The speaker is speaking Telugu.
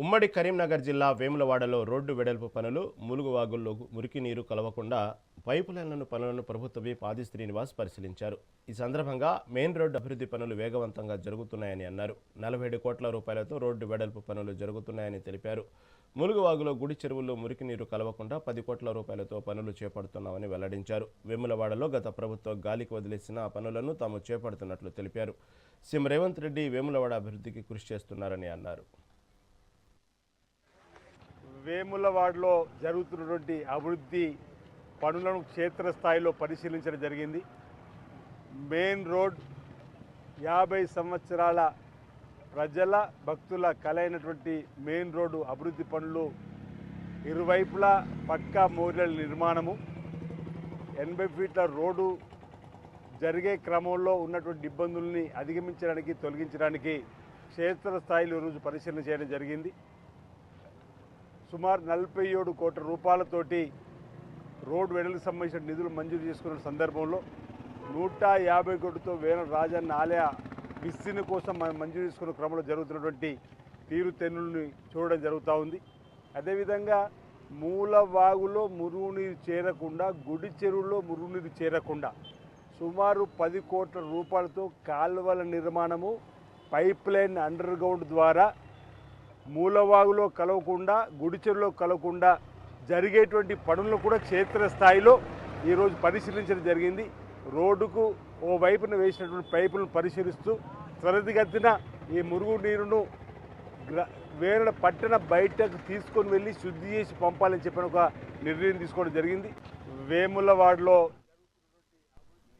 ఉమ్మడి కరీంనగర్ జిల్లా వేములవాడలో రోడ్డు వెడల్పు పనులు ములుగువాగుల్లో మురికి నీరు కలవకుండా పైపు లైన్లను పనులను ప్రభుత్వ విప్ ఆది శ్రీనివాస్ పరిశీలించారు. ఈ సందర్భంగా మెయిన్ రోడ్డు అభివృద్ధి పనులు వేగవంతంగా జరుగుతున్నాయని అన్నారు. నలభై ఏడు కోట్ల రూపాయలతో రోడ్డు వెడల్పు పనులు జరుగుతున్నాయని తెలిపారు. ములుగువాగులో గుడి చెరువుల్లో మురికి నీరు కలవకుండా పది కోట్ల రూపాయలతో పనులు చేపడుతున్నామని వెల్లడించారు. వేములవాడలో గత ప్రభుత్వం గాలికి వదిలేసిన పనులను తాము చేపడుతున్నట్లు తెలిపారు. సీఎం రేవంత్ రెడ్డి వేములవాడ అభివృద్ధికి కృషి చేస్తున్నారని అన్నారు. వేములవాడలో జరుగుతున్నటువంటి అభివృద్ధి పనులను క్షేత్రస్థాయిలో పరిశీలించడం జరిగింది. మెయిన్ రోడ్ యాభై సంవత్సరాల ప్రజల భక్తుల కలైనటువంటి మెయిన్ రోడ్డు అభివృద్ధి పనులు ఇరువైపులా పక్కా మౌర్యల నిర్మాణము ఎనభై ఫీట్ల రోడ్డు జరిగే క్రమంలో ఉన్నటువంటి ఇబ్బందుల్ని అధిగమించడానికి తొలగించడానికి క్షేత్రస్థాయిలో ఈరోజు పరిశీలన చేయడం జరిగింది. సుమారు నలభై ఏడు కోట్ల రూపాయలతోటి రోడ్డు వెడలకు సంబంధించిన నిధులు మంజూరు చేసుకున్న సందర్భంలో నూట యాభై కోట్లతో వేల రాజన్న ఆలయ విస్తీర్ణ కోసం మనం మంజూరు చేసుకున్న క్రమంలో జరుగుతున్నటువంటి తీరు తెన్నుల్ని చూడడం జరుగుతూ ఉంది. అదేవిధంగా మూలవాగులో మురుగునీరు చేరకుండా గుడి చెరువులో మురుగునీరు చేరకుండా సుమారు పది కోట్ల రూపాయలతో కాలువల నిర్మాణము పైప్ లైన్ అండర్ గ్రౌండ్ ద్వారా మూలవాగులో కలవకుండా గుడిచెరులో కలవకుండా జరిగేటువంటి పనులను కూడా క్షేత్రస్థాయిలో ఈరోజు పరిశీలించడం జరిగింది. రోడ్డుకు ఓ వైపున వేసినటువంటి పైపులను పరిశీలిస్తూ త్వరితగతిన ఈ మురుగు నీరును గ్ర వేరే పట్టణ బయటకు తీసుకొని వెళ్ళి శుద్ధి చేసి పంపాలని చెప్పిన ఒక నిర్ణయం తీసుకోవడం జరిగింది. వేములవాడలో